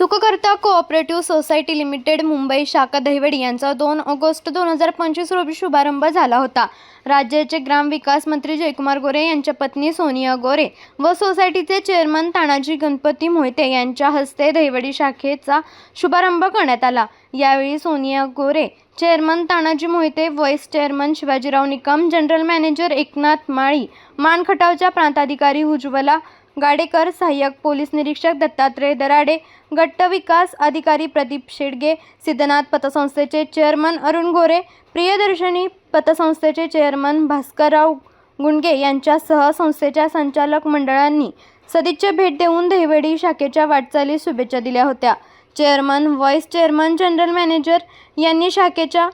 Sukhkarta cooperative society limited Mumbai शाखा दहिवडी यांचा दोन ऑगस्ट दोन हजार पंचवीस रोजी शुभारंभ झाला होता. राज्याचे ग्रामविकास मंत्री जयकुमार गोरे यांच्या पत्नी सोनिया गोरे व सोसायटीचे चेअरमन तानाजी गणपती मोहिते यांच्या हस्ते दहिवडी शाखेचा शुभारंभ करण्यात आला. यावेळी Sonia Gore chairman Tanaji Mohite vice chairman Shivajirao Nikam general manager Eknath Mali मानखटावच्या प्रांताधिकारी उज्ज्वला गाडेकर सहाय्यक पोलीस निरीक्षक दत्तात्रय दराडे गट्ट विकास अधिकारी प्रदीप शेडगे सिद्धनाथ पतसंस्थेचे चेअरमन अरुण गोरे प्रियदर्शनी पतसंस्थेचे चेअरमन भास्करराव गुंडगे यांच्यासह संस्थेच्या संचालक मंडळांनी सदिच्छा भेट देऊन दहिवडी शाखेच्या वाटचाली शुभेच्छा दिल्या होत्या. Chairman vice chairman general manager यांनी शाखेच्या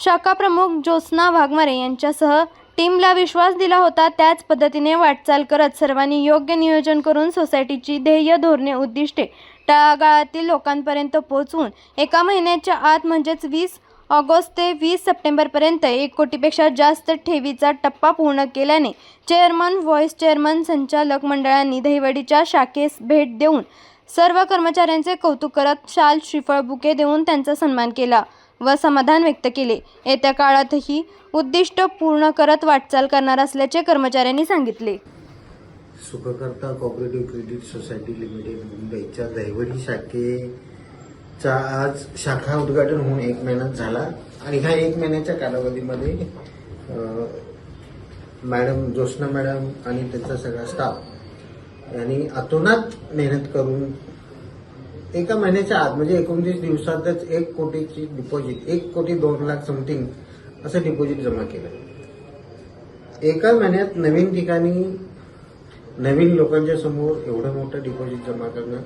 शाखा प्रमुख ज्योत्स्ना वाघमारे यांच्यासह टीमला विश्वास दिला होता त्याच पद्धतीने वाटचाल करत सर्वांनी योग्य नियोजन करून सोसायटीची ध्येय धोरणे उद्दिष्टे तळागाळातील लोकांपर्यंत पोहोचवून एका महिन्याच्या आत म्हणजेच वीस ऑगस्ट ते वीस सप्टेंबरपर्यंत एक कोटीपेक्षा जास्त ठेवीचा टप्पा पूर्ण केल्याने चेअरमन व्हॉईस चेअरमन संचालक मंडळांनी दहिवडीच्या शाखेस भेट देऊन सर्व कर्मचाऱ्यांचे कौतुक करत शाल श्रीफळ बुके देऊन त्यांचा सन्मान केला. व समाधान व्यक्त केले. येत्या काळातही उद्दिष्ट पूर्ण करत वाटचाल करणार असल्याचे कर्मचाऱ्यांनी सांगितले. Sukhkarta cooperative credit society limited मुंबईच्या दैवडी शाखेचा आज शाखा उद्घाटन होऊन एक महिन्यात झाला. आणि ह्या एक महिन्याच्या कालावधीमध्ये मॅडम ज्योत्स्ना मॅडम आणि त्यांचा सगळा स्टाफ यांनी अतोनात मेहनत करून एका महिन्याच्या आत म्हणजे एकोणतीस दिवसातच एक कोटीची डिपॉझिट एक कोटी दोन लाख समथिंग असं डिपॉझिट जमा केलं. एका महिन्यात नवीन ठिकाणी नवीन लोकांच्या समोर एवढं मोठं डिपॉझिट जमा करणं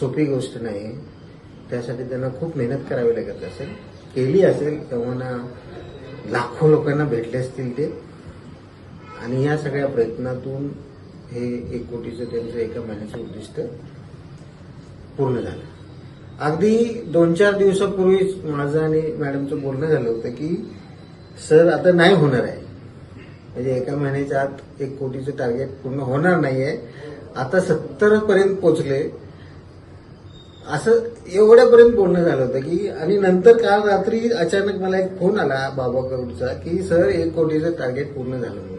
सोपी गोष्ट नाही. त्यासाठी त्यांना खूप मेहनत करावी लागत असेल. केली असेल तेव्हा लाखो लोकांना भेटले असतील ते. आणि या सगळ्या प्रयत्नातून हे एक कोटीचं त्यांचं एका महिन्याचं उद्दिष्ट पूर्ण झालं. अगदी दोन चार दिवसापूर्वीच माझं आणि मॅडमचं बोलणं झालं होतं की सर आता नाही होणार आहे. म्हणजे एका महिन्याच्या आत एक कोटीचं टार्गेट पूर्ण होणार नाहीये. आता सत्तर पर्यंत पोचले. असं एवढ्यापर्यंत बोलणं झालं होतं की आणि नंतर काल रात्री अचानक मला एक फोन आला बाबा करूडचा की सर एक कोटीचं टार्गेट पूर्ण झालं म्हणून.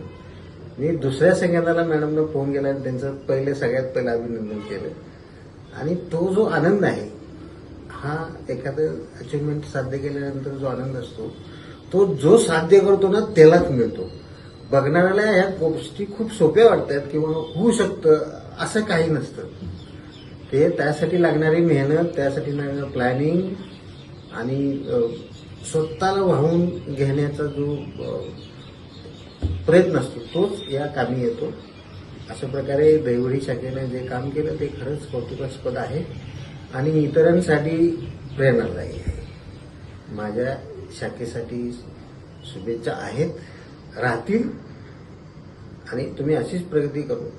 मी दुसऱ्या सगळ्यांना मॅडमनं फोन केला आणि त्यांचं पहिले सगळ्यात पहिलं अभिनंदन केलं. आणि तो जो आनंद आहे हा एखादं अचिव्हमेंट साध्य केल्यानंतर जो आनंद असतो तो जो साध्य करतो ना त्यालाच मिळतो. बघणाऱ्याला ह्या गोष्टी खूप सोप्या वाटतात किंवा होऊ शकतं असं काही नसतं. ते त्यासाठी लागणारी मेहनत त्यासाठी लागणारं प्लॅनिंग आणि स्वतःला वाहून घेण्याचा जो प्रयत्न असतो तोच या कामी येतो. अशा प्रकारे दैवडी शाखेने जे काम केलं ते खरंच कौतुकास्पद आहे आणि इतरांसाठी प्रेरणादायी आहे. माझ्या शाखेसाठी शुभेच्छा आहेत. राहतील आणि तुम्ही अशीच प्रगती करू.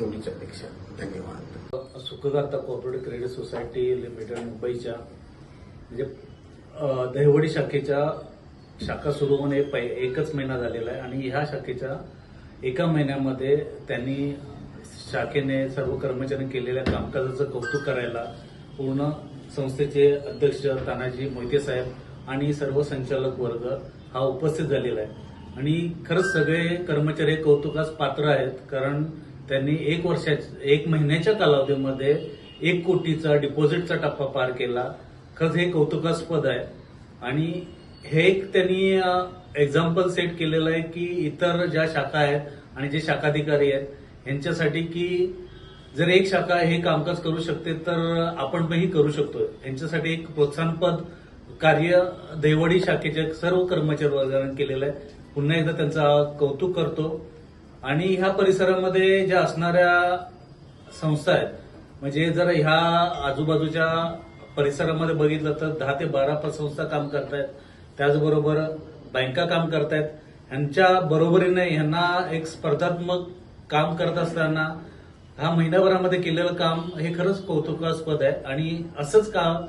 एवढीच अपेक्षा. धन्यवाद. Sukhkarta corporate credit society limited मुंबईच्या म्हणजे दहिवडी शाखेच्या शाखा सुरू होऊन पै- एकच महिना झालेला आहे आणि ह्या शाखेच्या एका महिन्यामध्ये त्यांनी शाखेने सर्व कर्मचाऱ्यांनी केलेल्या कामकाजाचं कौतुक करायला पूर्ण संस्थेचे अध्यक्ष तानाजी मोहिते साहेब आणि सर्व संचालक वर्ग हा उपस्थित झालेला आहे. आणि खरंच सगळे कर्मचारी कौतुकास पात्र आहेत कारण त्यांनी एक वर्षाच्या एक महिन्याच्या कालावधीमध्ये एक कोटीचा डिपॉझिटचा टप्पा पार केला. खरंच हे कौतुकास्पद आहे. आणि हे एक त्यांनी एक्झाम्पल सेट केलेलं आहे की इतर ज्या शाखा आहेत आणि जे शाखाधिकारी आहेत यांच्यासाठी की जर एक शाखा हे कामकाज करू शकते तर आपण पणही करू शकतो यांच्यासाठी एक प्रोत्साहनपद कार्य देवडी शाखेच्या सर्व कर्मचारी वर्गाने केलेलं आहे. पुन्हा एकदा त्यांचा कौतुक करतो. आणि ह्या परिसरामध्ये ज्या असणाऱ्या संस्था आहेत म्हणजे जर ह्या आजूबाजूच्या परिसरामध्ये बघितलं तर दहा ते बारा पतसंस्था काम करतायत. त्याचबरोबर बँका काम करतायत. ह्यांच्या बरोबरीने ह्यांना एक स्पर्धात्मक काम करत असताना हा महिन्याभरामध्ये केलेलं काम हे खरंच कौतुकास्पद आहे. आणि असंच काम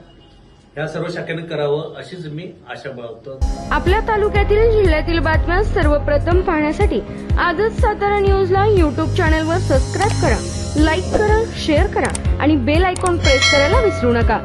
ह्या सर्व शाखेने करावं अशीच मी आशा बाळगतो. आपल्या तालुक्यातील जिल्ह्यातील बातम्या सर्वप्रथम पाहण्यासाठी आजच सातारा न्यूजला यूट्यूब चॅनलवर सबस्क्राईब करा लाईक करा शेअर करा आणि बेल आयकॉन प्रेस करायला विसरू नका.